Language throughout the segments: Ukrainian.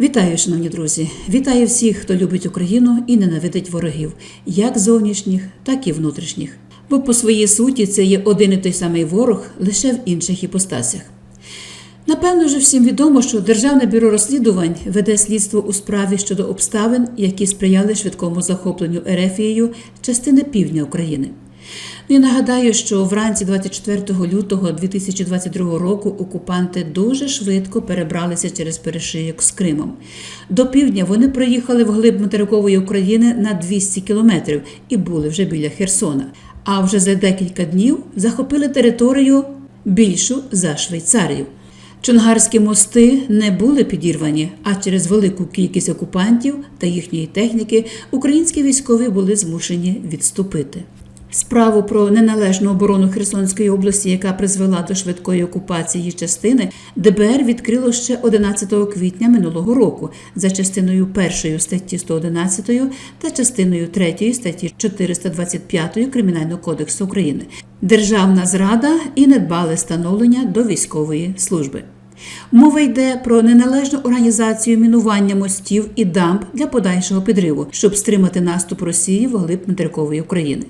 Вітаю, шановні друзі! Вітаю всіх, хто любить Україну і ненавидить ворогів, як зовнішніх, так і внутрішніх. Бо по своїй суті це є один і той самий ворог лише в інших іпостасях. Напевно, вже всім відомо, що Державне бюро розслідувань веде слідство у справі щодо обставин, які сприяли швидкому захопленню Ерефією частини півдня України. Ну і нагадаю, що вранці 24 лютого 2022 року окупанти дуже швидко перебралися через перешийок з Кримом. До півдня вони проїхали вглиб материкової України на 200 кілометрів і були вже біля Херсона. А вже за декілька днів захопили територію більшу за Швейцарію. Чонгарські мости не були підірвані, а через велику кількість окупантів та їхньої техніки українські військові були змушені відступити. Справу про неналежну оборону Херсонської області, яка призвела до швидкої окупації частини, ДБР відкрило ще 11 квітня минулого року за частиною 1 статті 111 та частиною 3 статті 425 Кримінального кодексу України. Державна зрада і недбале становлення до військової служби. Мова йде про неналежну організацію мінування мостів і дамб для подальшого підриву, щоб стримати наступ Росії в глиб материкової України.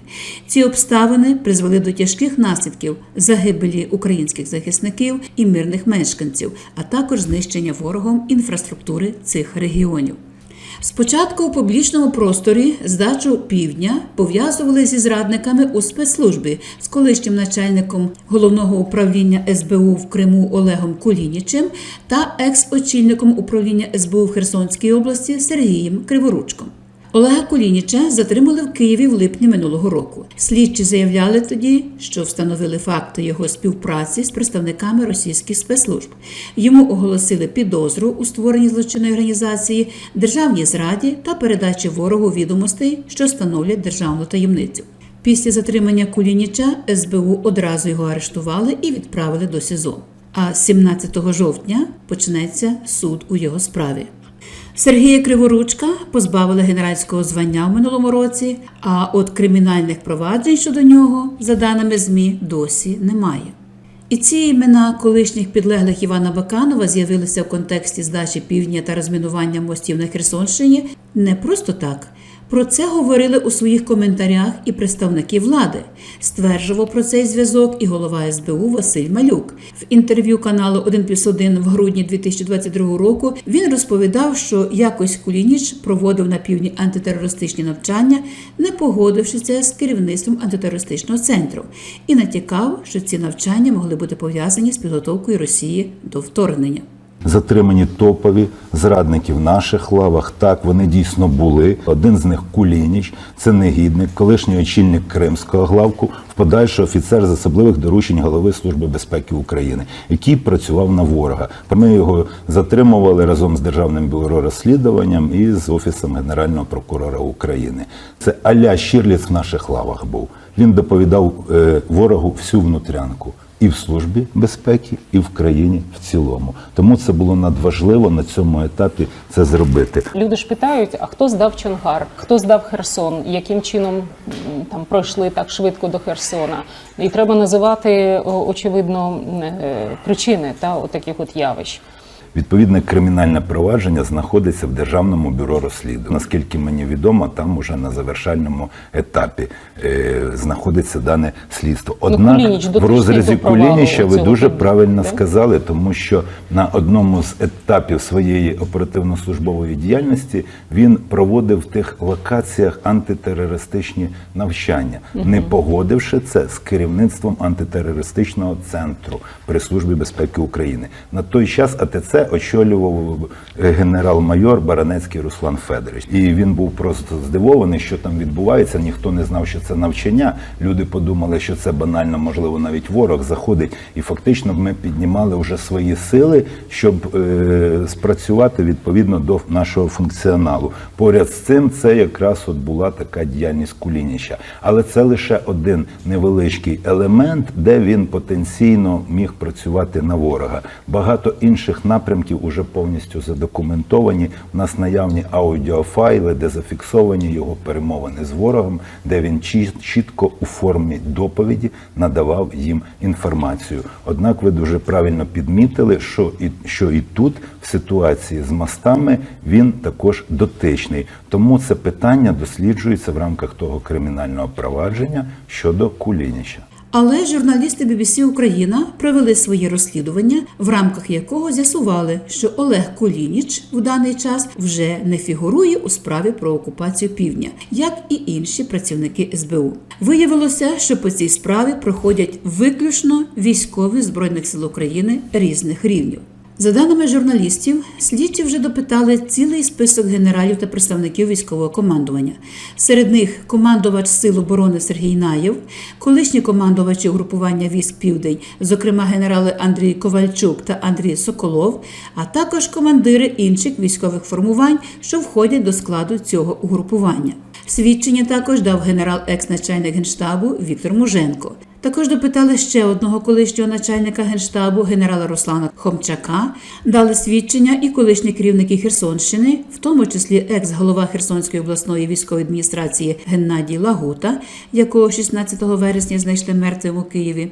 Ці обставини призвели до тяжких наслідків загибелі українських захисників і мирних мешканців, а також знищення ворогом інфраструктури цих регіонів. Спочатку у публічному просторі здачу півдня пов'язували зі зрадниками у спецслужбі з колишнім начальником головного управління СБУ в Криму Олегом Кулінічем та екс-очільником управління СБУ в Херсонській області Сергієм Криворучком. Олега Кулініча затримали в Києві в липні минулого року. Слідчі заявляли тоді, що встановили факти його співпраці з представниками російських спецслужб. Йому оголосили підозру у створенні злочинної організації, державній зраді та передачі ворогу відомостей, що становлять державну таємницю. Після затримання Кулініча СБУ одразу його арештували і відправили до СІЗО. А 17 жовтня почнеться суд у його справі. Сергія Криворучка позбавили генеральського звання в минулому році, а от кримінальних проваджень щодо нього, за даними ЗМІ, досі немає. І ці імена колишніх підлеглих Івана Баканова з'явилися в контексті здачі півдня та розмінування мостів на Херсонщині не просто так. Про це говорили у своїх коментарях і представники влади. Стверджував про цей зв'язок і голова СБУ Василь Малюк. В інтерв'ю каналу 1 плюс 1 в грудні 2022 року він розповідав, що якось Кулініч проводив на півдні антитерористичні навчання, не погодившися з керівництвом антитерористичного центру, і натякав, що ці навчання могли бути пов'язані з підготовкою Росії до вторгнення. Затримані топові зрадники в наших лавах. Так вони дійсно були. Один з них Кулініч, це негідник, колишній очільник Кримського главку, в подальший офіцер з особливих доручень голови Служби безпеки України, який працював на ворога. Ми його затримували разом з державним бюро розслідуванням і з офісом генерального прокурора України. Це Аля Щірліц в наших лавах був. Він доповідав е, ворогу всю внутрянку і в службі безпеки, і в країні в цілому. Тому це було надважливо на цьому етапі це зробити. Люди ж питають: а хто здав Чонгар, хто здав Херсон, яким чином там пройшли так швидко до Херсона? І треба називати очевидно е, причини та от таких от явищ. Відповідне кримінальне провадження знаходиться в Державному бюро розслідувань. Наскільки мені відомо, там уже на завершальному етапі е, знаходиться дане слідство. Однак Кулініч в розрізі Кулініча ви дуже підрозділу, правильно да? сказали, тому що на одному з етапів своєї оперативно-службової діяльності він проводив в тих локаціях антитерористичні навчання, не погодивши це з керівництвом антитерористичного центру при службі безпеки України. На той час АТЦ очолював е, генерал-майор Баранецький Руслан Федорович. І він був просто здивований, що там відбувається. Ніхто не знав, що це навчання. Люди подумали, що це банально, можливо, навіть ворог заходить. І фактично ми піднімали вже свої сили, щоб е, спрацювати відповідно до нашого функціоналу. Поряд з цим це якраз от була така діяльність Кулініча. Але це лише один невеличкий елемент, де він потенційно міг працювати на ворога. Багато інших напрямків напрямків уже повністю задокументовані. У нас наявні аудіофайли, де зафіксовані його перемовини з ворогом, де він чітко у формі доповіді надавав їм інформацію. Однак ви дуже правильно підмітили, що і що і тут, в ситуації з мостами, він також дотичний. Тому це питання досліджується в рамках того кримінального провадження щодо Кулініча. Але журналісти BBC Україна провели своє розслідування, в рамках якого з'ясували, що Олег Кулініч в даний час вже не фігурує у справі про окупацію півдня, як і інші працівники СБУ. Виявилося, що по цій справі проходять виключно військові збройних сил України різних рівнів. За даними журналістів, слідчі вже допитали цілий список генералів та представників військового командування. Серед них командувач Сил оборони Сергій Наєв, колишні командувачі угрупування військ Південь, зокрема генерали Андрій Ковальчук та Андрій Соколов, а також командири інших військових формувань, що входять до складу цього угрупування. Свідчення також дав генерал екс-начальник генштабу Віктор Муженко. Також допитали ще одного колишнього начальника генштабу генерала Руслана Хомчака. Дали свідчення і колишні керівники Херсонщини, в тому числі екс-голова Херсонської обласної військової адміністрації Геннадій Лагута, якого 16 вересня знайшли мертвим у Києві.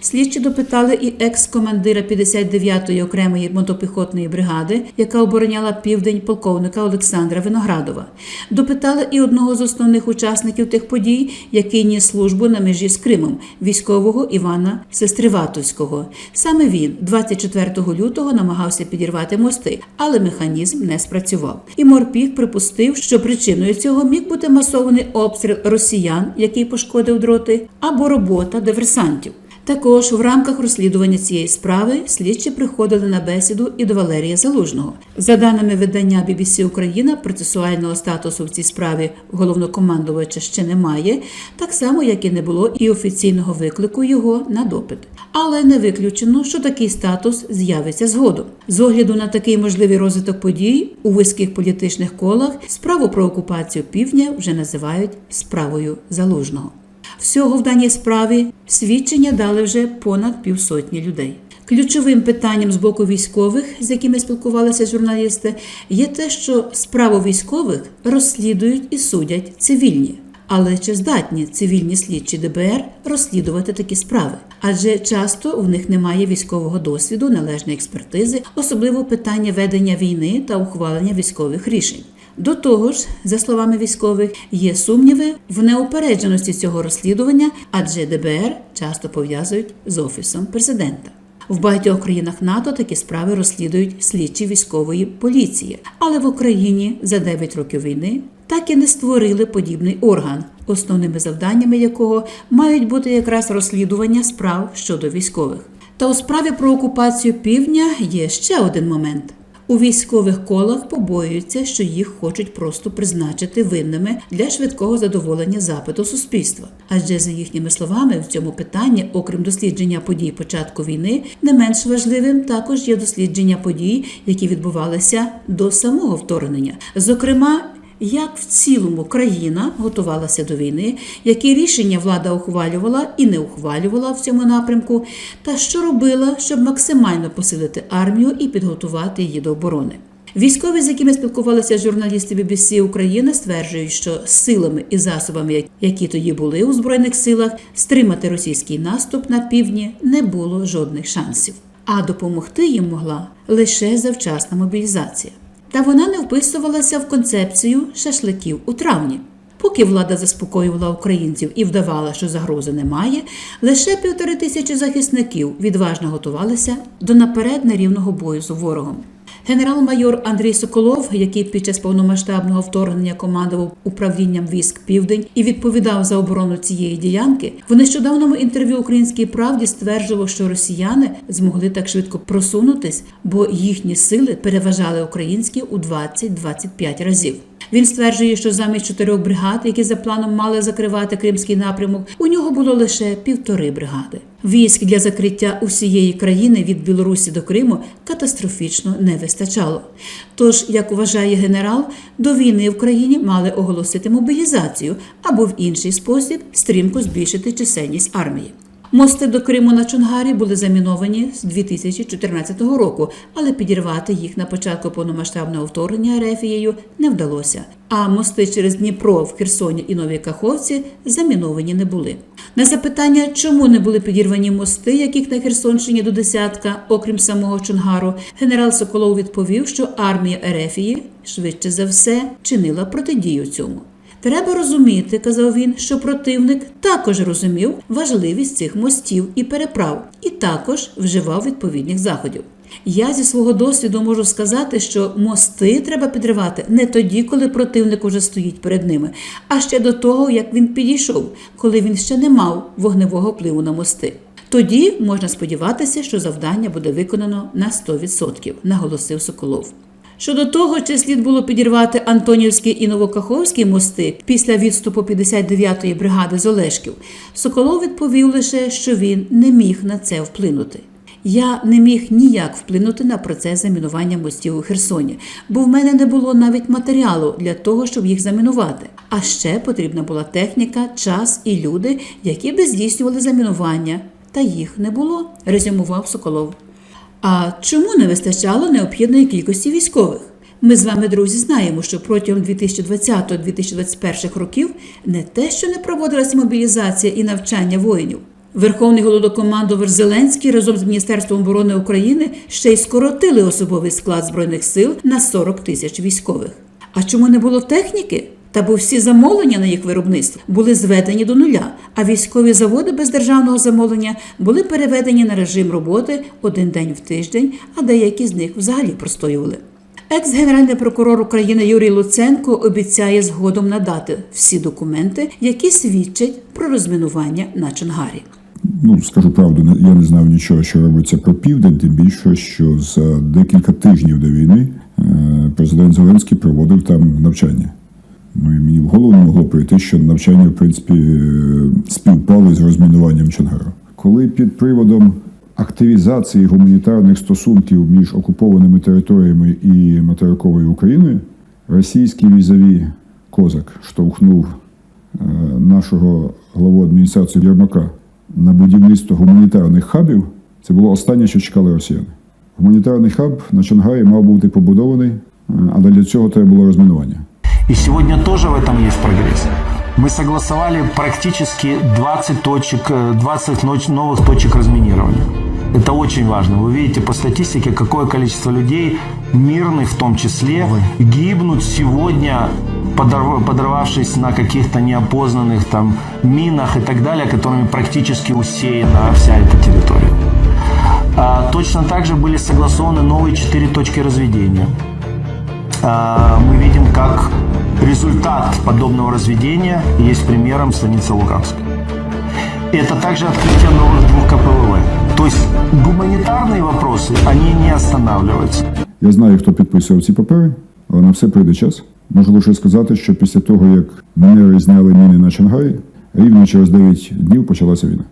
Слідчі допитали і екс-командира 59-ї окремої мотопіхотної бригади, яка обороняла південь полковника Олександра Виноградова. Допитали і одного з основних учасників тих подій, який ніс службу на межі з Кримом, військового Івана Сестриватовського. Саме він 24 лютого намагався підірвати мости, але механізм не спрацював. І Морпіг припустив, що причиною цього міг бути масований обстріл росіян, який пошкодив дроти, або робота диверсантів. Також в рамках розслідування цієї справи слідчі приходили на бесіду і до Валерія Залужного. За даними видання BBC Україна, процесуального статусу в цій справі головнокомандувача ще немає, так само як і не було і офіційного виклику його на допит. Але не виключено, що такий статус з'явиться згодом. З огляду на такий можливий розвиток подій у вузьких політичних колах справу про окупацію півдня вже називають справою залужного. Всього в даній справі свідчення дали вже понад півсотні людей. Ключовим питанням з боку військових, з якими спілкувалися журналісти, є те, що справу військових розслідують і судять цивільні. Але чи здатні цивільні слідчі ДБР розслідувати такі справи? Адже часто в них немає військового досвіду, належної експертизи, особливо питання ведення війни та ухвалення військових рішень. До того ж, за словами військових, є сумніви в неупередженості цього розслідування, адже ДБР часто пов'язують з офісом президента. В багатьох країнах НАТО такі справи розслідують слідчі військової поліції, але в Україні за 9 років війни так і не створили подібний орган, основними завданнями якого мають бути якраз розслідування справ щодо військових. Та у справі про окупацію півдня є ще один момент. У військових колах побоюються, що їх хочуть просто призначити винними для швидкого задоволення запиту суспільства. Адже за їхніми словами, в цьому питанні, окрім дослідження подій початку війни, не менш важливим також є дослідження подій, які відбувалися до самого вторгнення. Зокрема, як в цілому країна готувалася до війни, які рішення влада ухвалювала і не ухвалювала в цьому напрямку, та що робила, щоб максимально посилити армію і підготувати її до оборони. Військові, з якими спілкувалися журналісти BBC Україна, стверджують, що силами і засобами, які тоді були у збройних силах, стримати російський наступ на півдні не було жодних шансів. А допомогти їм могла лише завчасна мобілізація. Та вона не вписувалася в концепцію шашликів у травні. Поки влада заспокоювала українців і вдавала, що загрози немає, лише півтори тисячі захисників відважно готувалися до наперед нерівного бою з ворогом. Генерал-майор Андрій Соколов, який під час повномасштабного вторгнення командував управлінням військ Південь і відповідав за оборону цієї діянки, в нещодавному інтерв'ю Українській правді стверджував, що росіяни змогли так швидко просунутись, бо їхні сили переважали українські у 20-25 разів. Він стверджує, що замість чотирьох бригад, які за планом мали закривати кримський напрямок, у нього було лише півтори бригади. Військ для закриття усієї країни від Білорусі до Криму катастрофічно не вистачало. Тож, як вважає генерал, до війни в країні мали оголосити мобілізацію або в інший спосіб стрімко збільшити чисельність армії. Мости до Криму на Чонгарі були заміновані з 2014 року, але підірвати їх на початку повномасштабного вторгнення Ерефією не вдалося. А мости через Дніпро в Херсоні і Новій Каховці заміновані не були. На запитання, чому не були підірвані мости, яких на Херсонщині до десятка, окрім самого Чонгару, генерал Соколов відповів, що армія Ерефії швидше за все чинила протидію цьому. Треба розуміти, казав він, що противник також розумів важливість цих мостів і переправ, і також вживав відповідних заходів. Я зі свого досвіду можу сказати, що мости треба підривати не тоді, коли противник уже стоїть перед ними, а ще до того, як він підійшов, коли він ще не мав вогневого впливу на мости. Тоді можна сподіватися, що завдання буде виконано на 100%, наголосив Соколов. Щодо того, чи слід було підірвати Антонівський і Новокаховський мости після відступу 59-ї бригади з Олешків, Соколов відповів лише, що він не міг на це вплинути. Я не міг ніяк вплинути на процес замінування мостів у Херсоні, бо в мене не було навіть матеріалу для того, щоб їх замінувати. А ще потрібна була техніка, час і люди, які би здійснювали замінування. Та їх не було, резюмував Соколов. А чому не вистачало необхідної кількості військових? Ми з вами, друзі, знаємо, що протягом 2020-2021 років не те, що не проводилася мобілізація і навчання воїнів. Верховний голодокомандувач Зеленський разом з Міністерством оборони України ще й скоротили особовий склад збройних сил на 40 тисяч військових. А чому не було техніки? Та бо всі замовлення на їх виробництво були зведені до нуля, а військові заводи без державного замовлення були переведені на режим роботи один день в тиждень, а деякі з них взагалі простоювали. Екс-генеральний прокурор України Юрій Луценко обіцяє згодом надати всі документи, які свідчать про розмінування на Чонгарі. Ну, скажу правду, я не знав нічого, що робиться про південь, тим більше, що за декілька тижнів до війни е, президент Зеленський проводив там навчання. Ну мені в голову не могло прийти, що навчання, в принципі, е, співпали з розмінуванням Чонгару. Коли під приводом активізації гуманітарних стосунків між окупованими територіями і материковою Україною, російський візові Козак штовхнув е, нашого главу адміністрації Єрмака на будівництво гуманітарних хабів, це було останнє, що чекали росіяни. Гуманітарний хаб на Чонгарі мав бути побудований, але для цього треба було розмінування. И сегодня тоже в этом есть прогресс. Мы согласовали практически 20 точек, э, 20 ноч- новых точек разминирования. Это очень важно. Вы видите по статистике, какое количество людей, мирных в том числе, гибнут сегодня, подорв- подорвавшись на каких-то неопознанных там минах и так далее, которыми практически усеяна вся эта территория. А, точно так же были согласованы новые четыре точки разведения. А, мы видим, как результат подобного разведения есть примером станицы Луганск. Это также открытие новых двух КПВВ. То есть гуманитарные вопросы, они не останавливаются. Я знаю, хто підписував ці папери, але на все прийде час. Можу лише сказати, що після того, як мінери зняли міни на Чонгарі, рівно через 9 днів почалася війна.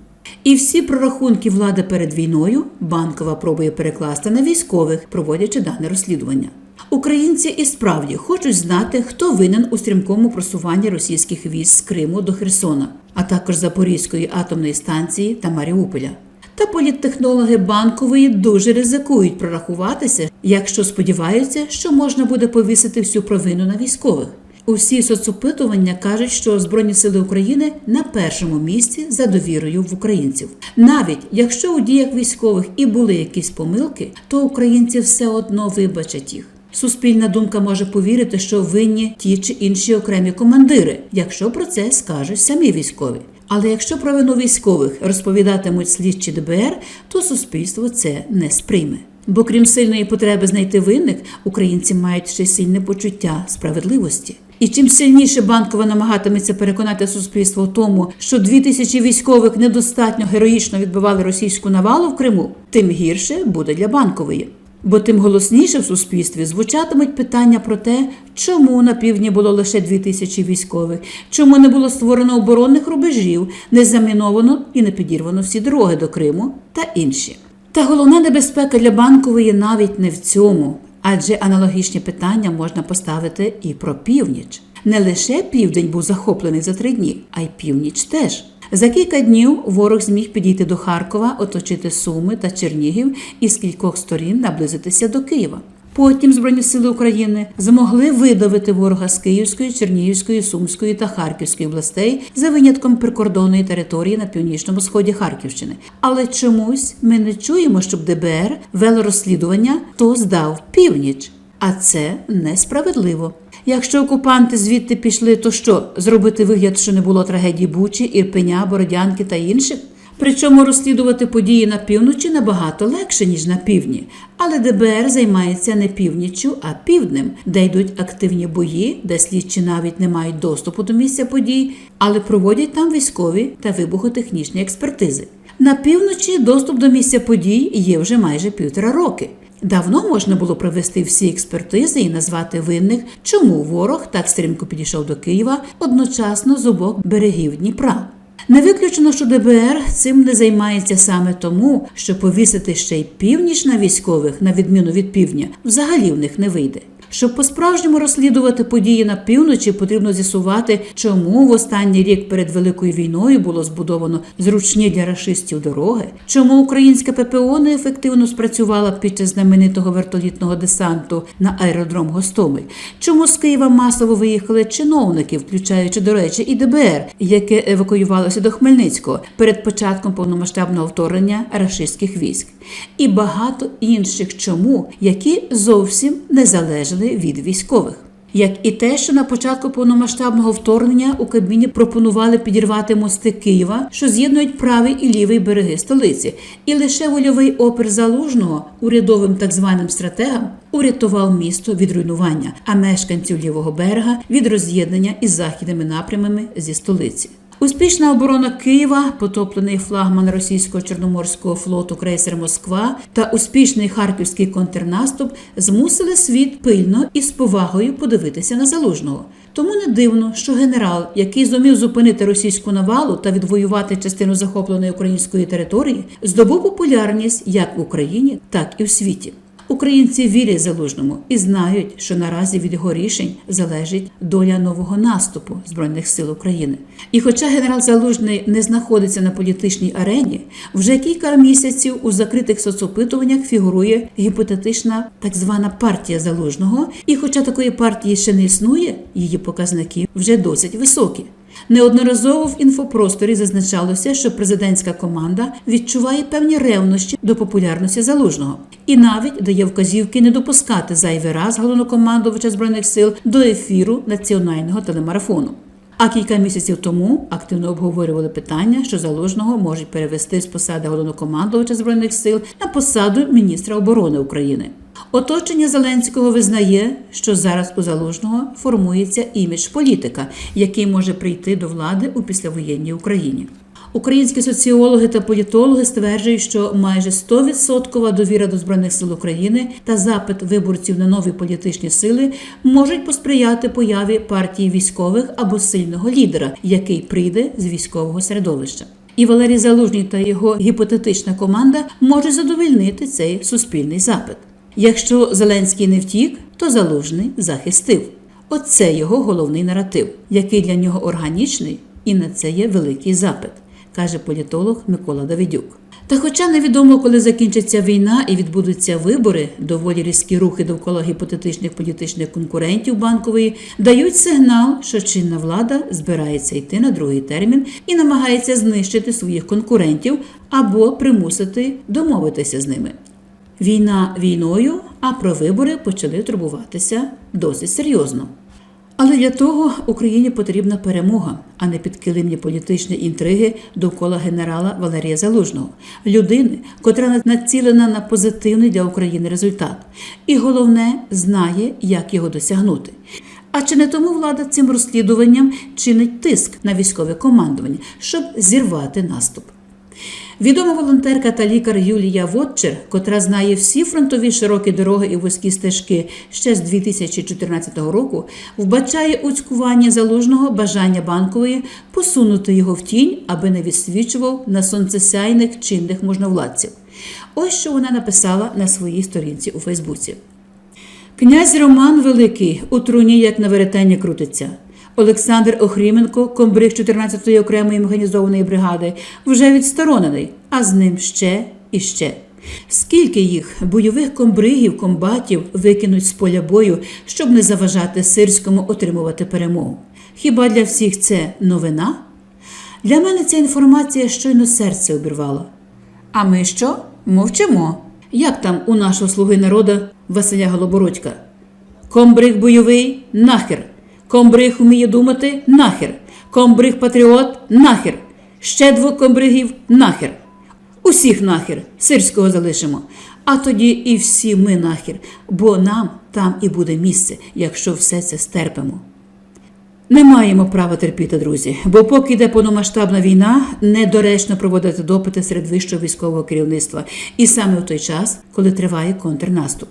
І всі прорахунки влади перед війною банкова пробує перекласти на військових, проводячи дане розслідування. Українці і справді хочуть знати, хто винен у стрімкому просуванні російських військ з Криму до Херсона, а також Запорізької атомної станції та Маріуполя. Та політтехнологи банкової дуже ризикують прорахуватися, якщо сподіваються, що можна буде повісити всю провину на військових. Усі соцопитування кажуть, що Збройні сили України на першому місці за довірою в українців. Навіть якщо у діях військових і були якісь помилки, то українці все одно вибачать їх. Суспільна думка може повірити, що винні ті чи інші окремі командири, якщо про це скажуть самі військові. Але якщо про вину військових розповідатимуть слідчі ДБР, то суспільство це не сприйме. Бо крім сильної потреби знайти винних, українці мають ще сильне почуття справедливості. І чим сильніше банкова намагатиметься переконати суспільство в тому, що дві тисячі військових недостатньо героїчно відбивали російську навалу в Криму, тим гірше буде для банкової. Бо тим голосніше в суспільстві звучатимуть питання про те, чому на півдні було лише дві тисячі військових, чому не було створено оборонних рубежів, не заміновано і не підірвано всі дороги до Криму та інші. Та головна небезпека для банкової навіть не в цьому, адже аналогічні питання можна поставити і про північ. Не лише південь був захоплений за три дні, а й північ теж. За кілька днів ворог зміг підійти до Харкова, оточити Суми та Чернігів і з кількох сторін наблизитися до Києва. Потім Збройні сили України змогли видавити ворога з Київської, Чернігівської, Сумської та Харківської областей за винятком прикордонної території на північному сході Харківщини. Але чомусь ми не чуємо, щоб ДБР вело розслідування, хто здав північ. А це несправедливо. Якщо окупанти звідти пішли, то що зробити вигляд, що не було трагедії Бучі, Ірпеня, Бородянки та інших? Причому розслідувати події на півночі набагато легше, ніж на півдні. Але ДБР займається не північчю, а півднем, де йдуть активні бої, де слідчі навіть не мають доступу до місця подій, але проводять там військові та вибухотехнічні експертизи. На півночі доступ до місця подій є вже майже півтора роки. Давно можна було провести всі експертизи і назвати винних, чому ворог так стрімко підійшов до Києва одночасно з обох берегів Дніпра. Не виключено, що ДБР цим не займається саме тому, що повісити ще й північ на військових, на відміну від півдня, взагалі в них не вийде. Щоб по-справжньому розслідувати події на півночі, потрібно з'ясувати, чому в останній рік перед великою війною було збудовано зручні для рашистів дороги, чому українська ППО неефективно спрацювала під час знаменитого вертолітного десанту на аеродром Гостомель, чому з Києва масово виїхали чиновники, включаючи, до речі, і ДБР, яке евакуювалося до Хмельницького перед початком повномасштабного вторгнення рашистських військ, і багато інших чому, які зовсім не залежали від військових. Як і те, що на початку повномасштабного вторгнення у Кабміні пропонували підірвати мости Києва, що з'єднують правий і лівий береги столиці, і лише вольовий опір залужного урядовим так званим стратегам урятував місто від руйнування, а мешканців лівого берега від роз'єднання із західними напрямами зі столиці. Успішна оборона Києва, потоплений флагман російського чорноморського флоту крейсер Москва та успішний харківський контрнаступ змусили світ пильно і з повагою подивитися на залужного. Тому не дивно, що генерал, який зумів зупинити російську навалу та відвоювати частину захопленої української території, здобув популярність як в Україні, так і в світі. Українці вірять залужному і знають, що наразі від його рішень залежить доля нового наступу збройних сил України. І хоча генерал Залужний не знаходиться на політичній арені, вже кілька місяців у закритих соцопитуваннях фігурує гіпотетична так звана партія залужного. І, хоча такої партії ще не існує, її показники вже досить високі. Неодноразово в інфопросторі зазначалося, що президентська команда відчуває певні ревнощі до популярності залужного і навіть дає вказівки не допускати зайвий раз головнокомандувача збройних сил до ефіру національного телемарафону. А кілька місяців тому активно обговорювали питання, що залужного можуть перевести з посади головнокомандувача збройних сил на посаду міністра оборони України. Оточення Зеленського визнає, що зараз у залужного формується імідж політика, який може прийти до влади у післявоєнній Україні. Українські соціологи та політологи стверджують, що майже 100% довіра до збройних сил України та запит виборців на нові політичні сили можуть посприяти появі партії військових або сильного лідера, який прийде з військового середовища. І Валерій Залужний та його гіпотетична команда можуть задовольнити цей суспільний запит. Якщо Зеленський не втік, то Залужний захистив. Оце його головний наратив, який для нього органічний, і на це є великий запит, каже політолог Микола Давидюк. Та хоча невідомо, коли закінчиться війна і відбудуться вибори, доволі різкі рухи довкола гіпотетичних політичних конкурентів банкової дають сигнал, що чинна влада збирається йти на другий термін і намагається знищити своїх конкурентів або примусити домовитися з ними. Війна війною, а про вибори почали турбуватися досить серйозно. Але для того Україні потрібна перемога, а не підкилимні політичні інтриги довкола генерала Валерія Залужного, людини, котра націлена на позитивний для України результат, і головне знає, як його досягнути. А чи не тому влада цим розслідуванням чинить тиск на військове командування, щоб зірвати наступ? Відома волонтерка та лікар Юлія Вотчер, котра знає всі фронтові широкі дороги і вузькі стежки ще з 2014 року, вбачає у цькуванні залужного бажання банкової посунути його в тінь, аби не відсвічував на сонцесяйних чинних можновладців. Ось що вона написала на своїй сторінці у Фейсбуці. Князь Роман Великий у труні, як на веретені крутиться. Олександр Охріменко, комбриг 14-ї окремої механізованої бригади, вже відсторонений, а з ним ще і ще. Скільки їх бойових комбригів, комбатів викинуть з поля бою, щоб не заважати сирському отримувати перемогу? Хіба для всіх це новина? Для мене ця інформація щойно серце обірвала. А ми що? Мовчимо. Як там у нашого слуги народу Василя Голобородька? Комбриг бойовий нахер. Комбриг вміє думати нахер. Комбриг патріот нахер. Ще двох комбригів нахер. Усіх нахер, сирського залишимо. А тоді і всі ми нахер, бо нам там і буде місце, якщо все це стерпимо. Не маємо права терпіти, друзі, бо поки йде повномасштабна війна, недоречно проводити допити серед вищого військового керівництва, і саме в той час, коли триває контрнаступ.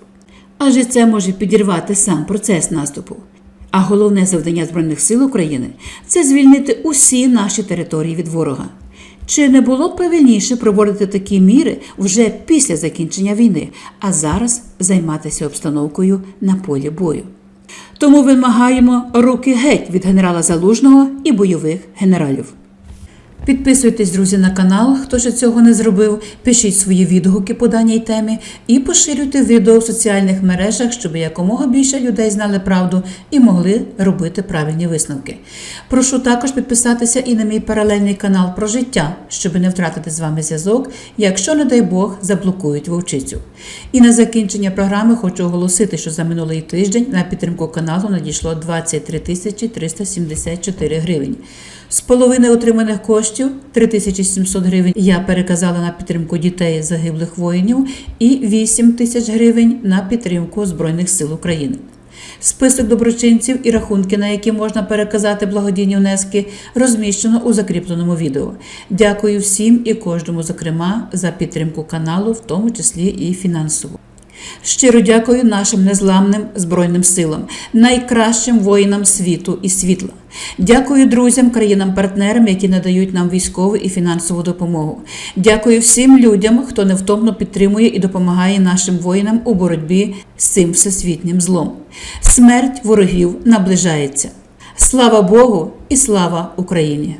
Адже це може підірвати сам процес наступу. А головне завдання Збройних сил України це звільнити усі наші території від ворога. Чи не було б правильніше проводити такі міри вже після закінчення війни, а зараз займатися обстановкою на полі бою? Тому вимагаємо руки геть від генерала Залужного і бойових генералів. Підписуйтесь, друзі, на канал, хто ще цього не зробив. Пишіть свої відгуки по даній темі і поширюйте відео в соціальних мережах, щоб якомога більше людей знали правду і могли робити правильні висновки. Прошу також підписатися і на мій паралельний канал про життя, щоб не втратити з вами зв'язок, якщо, не дай Бог, заблокують вовчицю. І на закінчення програми хочу оголосити, що за минулий тиждень на підтримку каналу надійшло 23 374 гривень. З половини отриманих коштів 3700 гривень я переказала на підтримку дітей загиблих воїнів і 8 тисяч гривень на підтримку Збройних сил України. Список доброчинців і рахунки, на які можна переказати благодійні внески, розміщено у закріпленому відео. Дякую всім і кожному, зокрема, за підтримку каналу, в тому числі і фінансово. Щиро дякую нашим незламним Збройним силам, найкращим воїнам світу і світла. Дякую друзям, країнам-партнерам, які надають нам військову і фінансову допомогу. Дякую всім людям, хто невтомно підтримує і допомагає нашим воїнам у боротьбі з цим всесвітнім злом. Смерть ворогів наближається. Слава Богу і слава Україні!